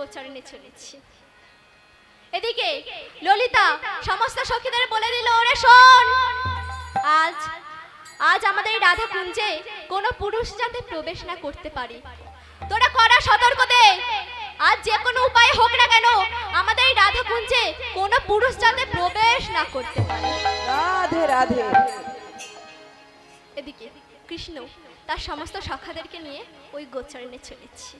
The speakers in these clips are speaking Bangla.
গোচরণে চলেছি। এদিকে ললিতা সমস্ত সখীদের বলে দিল ওরে শোন আজ আজ আমাদের এই রাধা কুঞ্জে কোনো পুরুষ যাতে প্রবেশ না করতে পারে। তোরা করা সতর্ক দে। আজ যে কোনো উপায় হোক না কেন আমাদের এই রাধা কুঞ্জে কোনো পুরুষ যাতে প্রবেশ না করতে পারে। রাধে রাধে। এদিকে কৃষ্ণ তার সমস্ত সখাদেরকে নিয়ে ওই গোচরণে চলেছে।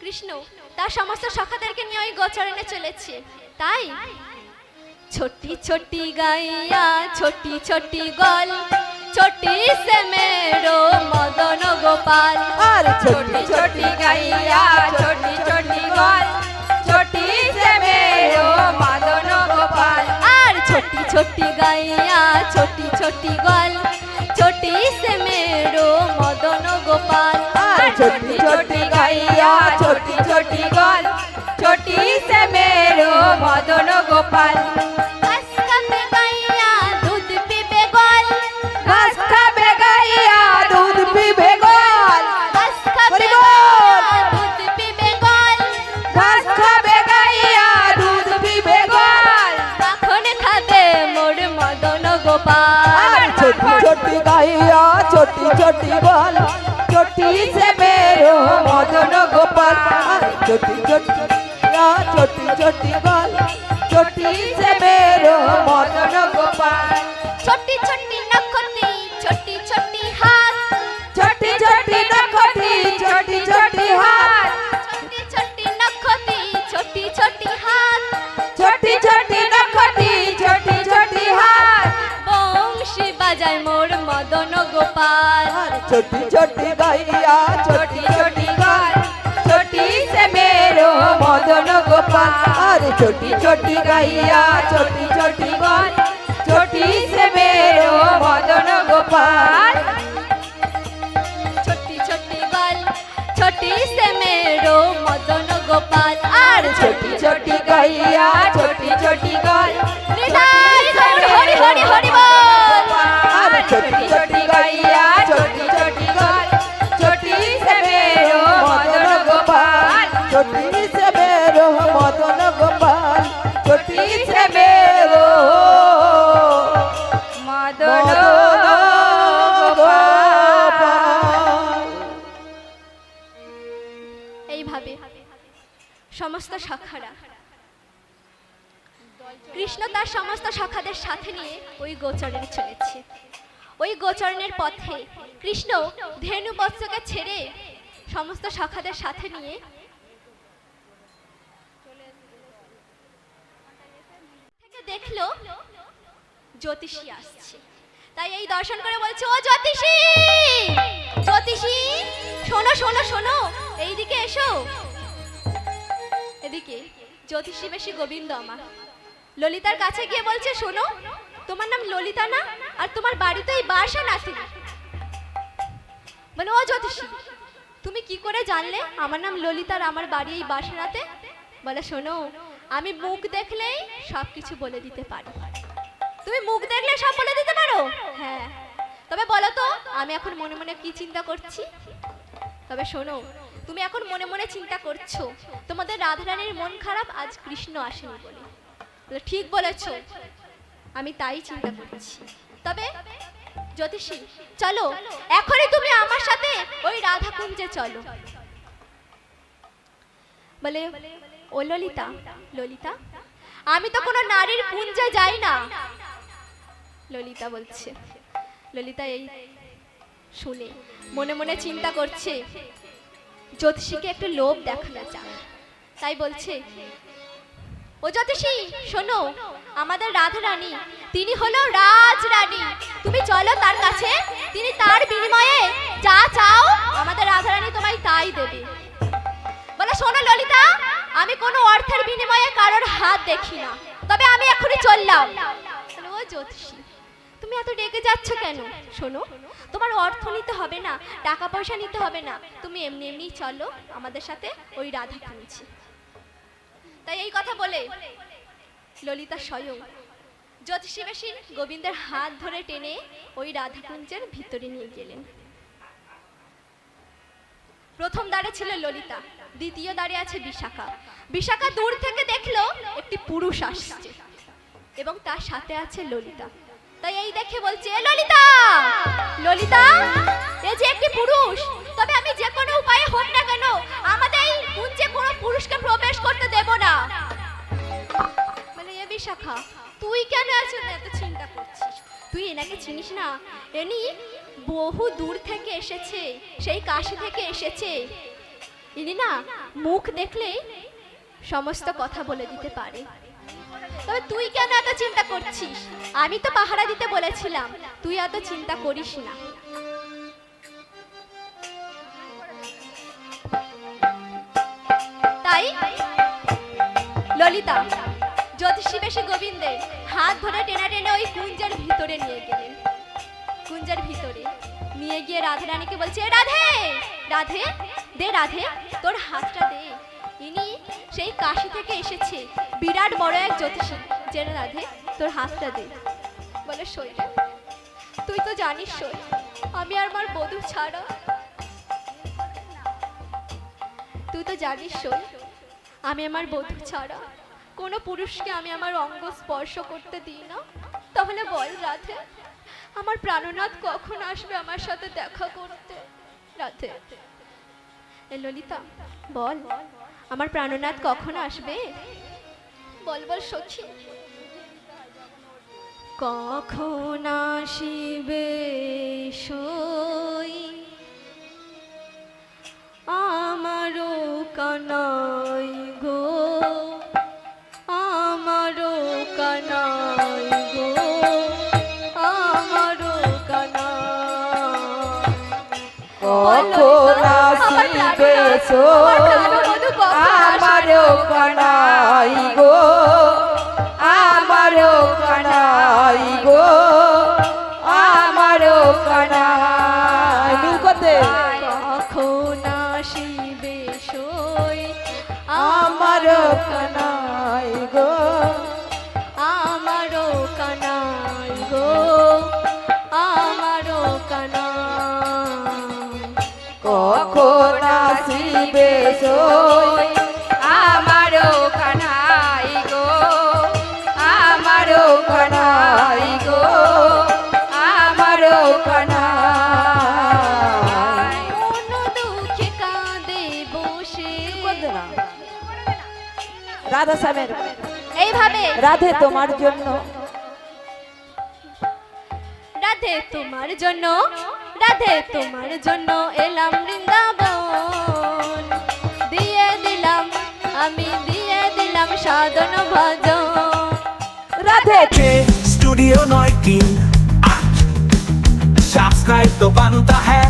কৃষ্ণ তার সমস্ত সখাদেরকে নিয়ে ওই গোচরণে চলেছে। তাই? ছোটি ছোটি গাইয়া ছোটি ছোটি গল ছোটি সে মেরো মদন গোপাল। আর ছোটি ছোটি গাইয়া ছোটি ছোটি গল ছোটি সে মেরো মদন গোপাল। আর ছোটি ছোটি গাইয়া ছোটি ছোটি গল छोटी से मेरो मदन गोपाल छोटी छोटी गैया छोटी छोटी गोल छोटी से मेरो मदन गोपाल ছোটি ছোটি গোল ছোটি সে মেরো মদন গোপাল। চটি চটি চটি চটি বল, চটি সে মেরো মদন গোপাল। চটি চটি নখতি মদন গোপাল আর ছোটি ছোটি গাইয়া ছোটি ছোটি গাল ছোটি সে মেরো মদন গোপাল আর ছোটি ছোটি গাইয়া ছোটি ছোটি গাল ছোটি সে মেরো মদন গোপাল ছোটি ছোটি গল ছোটি সে গোপাল সে মেরো মদন গোপাল। ছোটি সে মেরো মদন এইভাবে সমস্ত শাখারা। কৃষ্ণ তার সমস্ত শাখাদের সাথে নিয়ে ওই গোচরণে চলেছে। ওই গোচরণের পথে কৃষ্ণ ধেনু বৎসকে ছেড়ে সমস্ত শাখাদের সাথে নিয়ে থেকে দেখল জ্যোতিষী আসছে। তাই এই দর্শন করে বলছে, ও জ্যোতিষী! জ্যোতিষী! শোনো শোনো শোনো, এইদিকে এসো। এদিকে জ্যোতিষী বেশি গোবিন্দ আমার। ললিতার কাছে গিয়ে বলছে, শোনো, তোমার নাম ললিতা না, আর তোমার বাড়ি তো এই বাসা নাতি মানে ও জ্যোতিষী, তুমি কি করে জানলে আমার নাম ললিতা আর আমার বাড়ি এই বাসারাতে বলে, শোনো আমি মুখ দেখলেই সব কিছু বলে দিতে পারি। তুমি মুখ দেখলে সব বলে দিতে পারো? হ্যাঁ। তবে বলো তো, আমি এখন মনে মনে কি চিন্তা করছি? তবে শোনো, তুমি এখন মনে মনে চিন্তা করছ, তোমাদের রাধারানীর মন খারাপ আজ কৃষ্ণ আসেনি বলে। ঠিক বলেছ, আমি তাই চিন্তা করছি। তবে জ্যোতিষী, চলো, এখনই তুমি আমার সাথে ওই রাধা কুঞ্জে চলো। বলে ও ললিতা। ললিতা? আমি তো কোনো নারীর কুঞ্জে যাই না। ললিতা বলছে। ললিতা এই শুনে মনে মনে চিন্তা করছে। জ্যোতিষীকে একটু লোভ দেখানো চায় তাই বলছে, ও জ্যোতিষী, শোনো, আমাদের রাধা রানী তিনি হলো রাজ রানী তুমি চলো তার কাছে, তিনি তার বিনিময়ে যা চাও আমাদের রাধা রানী তোমায় তাই দেবে। বলে, শোনো ললিতা আমি কোনো অর্থের বিনিময়ে কারোর হাত দেখি না। তবে আমি এখনই চললাম। ও জ্যোতিষী তুমি এত রেগে যাচ্ছ কেন? শোনো, তোমার অর্থ নিতে হবে না টাকা পয়সা নিতে হবে না। তুমি এমনি এমনি চলো, আমাদের সাথে ওই রাধা কুঞ্জে তাই এই কথা বলে ললিতা স্বয়ং জ্যোতিষী বেশি গোবিন্দের হাত ধরে টেনে ওই রাধাকুঞ্জের ভিতরে নিয়ে গেলেন। প্রথম দাঁড়ে ছিল ললিতা, দ্বিতীয় দাঁড়ে আছে বিশাখা। বিশাখা দূর থেকে দেখল একটি পুরুষ আসছে এবং তার সাথে আছে ললিতা। তাই এই দেখে বলছে, "এ ললিতা! ললিতা, এ যে একটি পুরুষ, তবে আমি যে কোনো উপায়ে হোক না কেন, আমাদের এই কুঞ্জে কোনো পুরুষকে প্রবেশ করতে দেব না। মানে এ বিশাখা, তুই কেন আছো এত চিন্তা করছিস? তুই এনাকে চিনিস না? এনি বহু দূর থেকে এসেছে, সেই কাশি থেকে এসেছে। ইনি না মুখ দেখলে সমস্ত কথা বলে দিতে পারে। তবে তুই কেন এত চিন্তা করছিস? আমি তো পাহারা দিতে বলেছিলাম, তুই এত চিন্তা করিস না। তাই ললিতা, জ্যোতিষী বেশি গোবিন্দের হাত ধরে টেনে টেনে ওই কুঞ্জের ভিতরে নিয়ে গেলেন কুঞ্জের ভিতরে। নিয়ে গিয়ে রাধা রানীকে বলছে, "এ রাধে রাধে, দে রাধে, তোর হাতটা দে। ইনি সেই কাশি থেকে এসেছে, বিরাট বড় এক জ্যোতিষী। যে রাধে, তোর হাতটা দে। বলে, সই তুই তো জানিস সই, আমি আর আমার বধূ ছাড়া। তুই তো জানিস সই, আমি আমার বধূ ছাড়া। কোনো পুরুষকে আমি আমার অঙ্গ স্পর্শ করতে দিই না। তাহলে বল রাধে আমার প্রাণনাথ কখন আসবে আমার সাথে দেখা করতে? রাতে এ ললিতা, বল, আমার প্রাণনাথ কখন আসবে? বল বল সখী কখন আসিবে? কখন আসিবে সই আমারও কানাই গো কখন আসিবে সই? আমারও কানাই গো আমারও কানাই গো আমারও কানাই দুঃখে কাঁদে বসে। রাধা স্বামীর এইভাবে? রাধে তোমার জন্য। রাধে তোমার জন্য রাধে তোমার জন্য এলাম বৃন্দাবন। দিয়ে দিলাম আমি দিয়ে দিলাম সাধন ভজন। রাধেতে স্টুডিও নয় কি সাবস্ক্রাইব তো বানুতা হ্যাঁ।